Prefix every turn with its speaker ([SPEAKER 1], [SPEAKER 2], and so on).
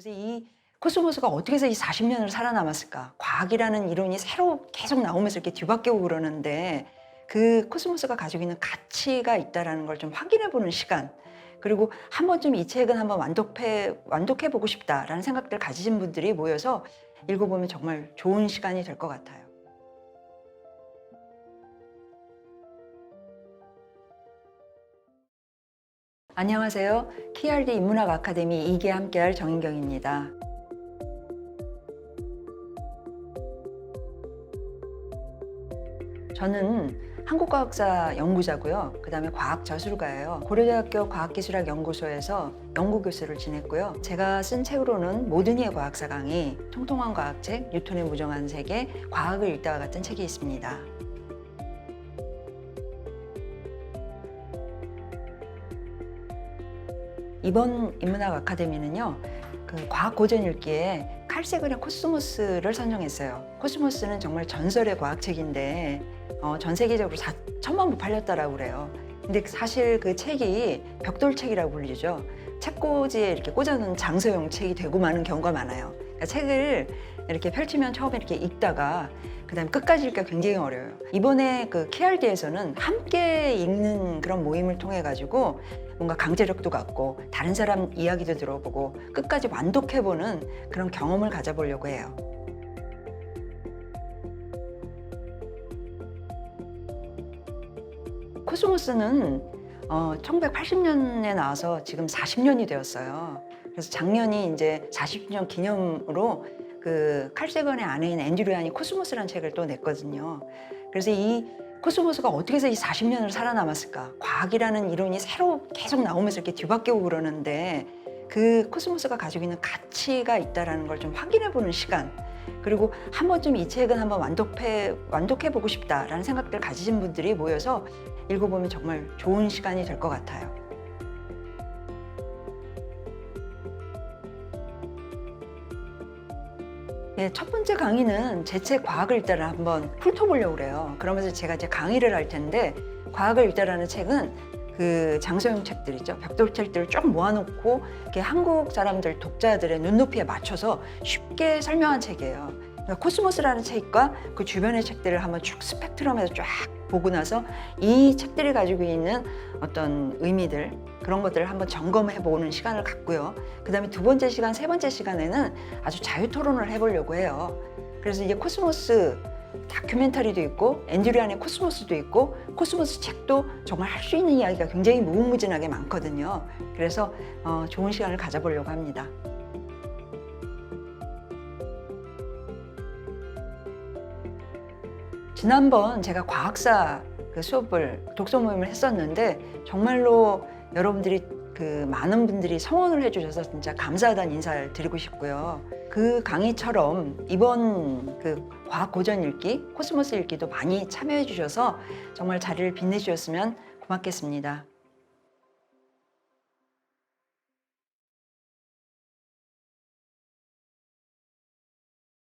[SPEAKER 1] 그래서 이 코스모스가 어떻게 해서 이 40년을 살아남았을까? 과학이라는 이론이 새로 계속 나오면서 이렇게 뒤바뀌고 그러는데 그 코스모스가 가지고 있는 가치가 있다라는 걸 좀 확인해 보는 시간. 그리고 한 번쯤 이 책은 한번 완독해 완독해 보고 싶다라는 생각들 가지신 분들이 모여서 읽어보면 정말 좋은 시간이 될 것 같아요. 안녕하세요. KRD 인문학 아카데미 2기 함께할 정인경입니다. 저는 한국과학사 연구자고요. 그 다음에 과학 저술가예요. 고려대학교 과학기술학 연구소에서 연구교수를 지냈고요. 제가 쓴 책으로는 모든 이의 과학사 강의, 통통한 과학책, 뉴턴의 무정한 세계, 과학을 읽다와 같은 책이 있습니다. 이번 인문학 아카데미는요. 그 과학 고전 읽기에 칼세그의 코스모스를 선정했어요. 코스모스는 정말 전설의 과학책인데 어, 전 세계적으로 4천만 부 팔렸다라고 그래요. 근데 사실 그 책이 벽돌책이라고 불리죠. 책꽂이에 이렇게 꽂아놓은 장소용 책이 되고 마는 경우가 많아요. 그러니까 책을 이렇게 펼치면 처음에 이렇게 읽다가 그다음에 끝까지 읽기가 굉장히 어려워요. 이번에 그 KRD에서는 함께 읽는 그런 모임을 통해 가지고 뭔가 강제력도 갖고 다른 사람 이야기도 들어보고 끝까지 완독해보는 그런 경험을 가져보려고 해요. 코스모스는 어, 1980년에 나와서 지금 40년이 되었어요. 그래서 작년이 이제 40주년 기념으로 그 칼세건의 아내인 앤드류 란이 코스모스라는 책을 또 냈거든요. 그래서 이 코스모스가 어떻게 해서 이 40년을 살아남았을까? 과학이라는 이론이 새로 계속 나오면서 이렇게 뒤바뀌고 그러는데 그 코스모스가 가지고 있는 가치가 있다라는 걸 좀 확인해 보는 시간. 그리고 한 번쯤 이 책은 한번 완독해 완독해 보고 싶다라는 생각들 가지신 분들이 모여서 읽어보면 정말 좋은 시간이 될 것 같아요. 네, 첫 번째 강의는 제 책 과학을 읽다를 한번 훑어보려고 그래요. 그러면서 제가 이제 강의를 할 텐데 과학을 읽다라는 책은 그 장소용 책들 있죠. 벽돌 책들을 쭉 모아놓고 이렇게 한국 사람들 독자들의 눈높이에 맞춰서 쉽게 설명한 책이에요. 그러니까 코스모스라는 책과 그 주변의 책들을 한번 쭉 스펙트럼에서 쫙 보고 나서 이 책들이 가지고 있는 어떤 의미들 그런 것들을 한번 점검해 보는 시간을 갖고요. 그 다음에 두 번째 시간, 세 번째 시간에는 아주 자유 토론을 해보려고 해요. 그래서 이게 코스모스 다큐멘터리도 있고 앤드류안의 코스모스도 있고 코스모스 책도 정말 할 수 있는 이야기가 굉장히 무궁무진하게 많거든요. 그래서 어, 좋은 시간을 가져보려고 합니다. 지난번 제가 과학사 그 수업을 독서 모임을 했었는데 정말로 여러분들이 그 많은 분들이 성원을 해주셔서 진짜 감사하다는 인사를 드리고 싶고요. 그 강의처럼 이번 그 과학 고전 읽기, 코스모스 읽기도 많이 참여해 주셔서 정말 자리를 빛내주셨으면 고맙겠습니다.